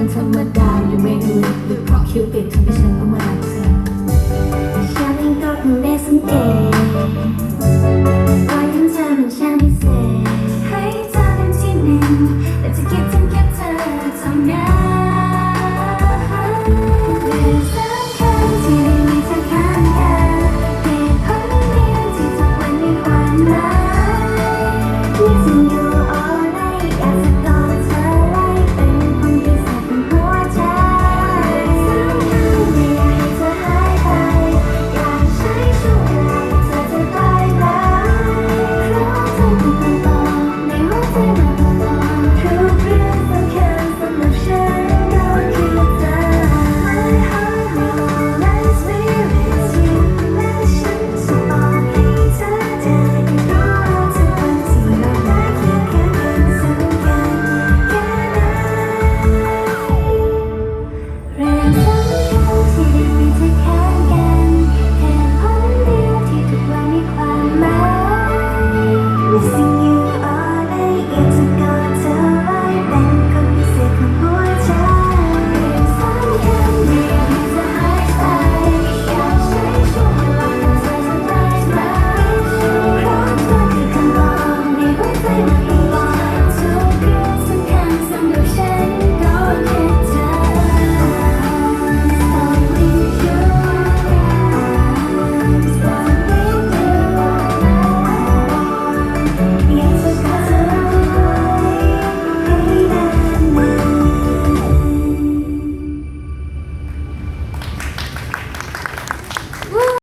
คนธรรมดาอยู่ไม่ลึกหรือเพราะคิวเปินทำให้ฉันต้องมา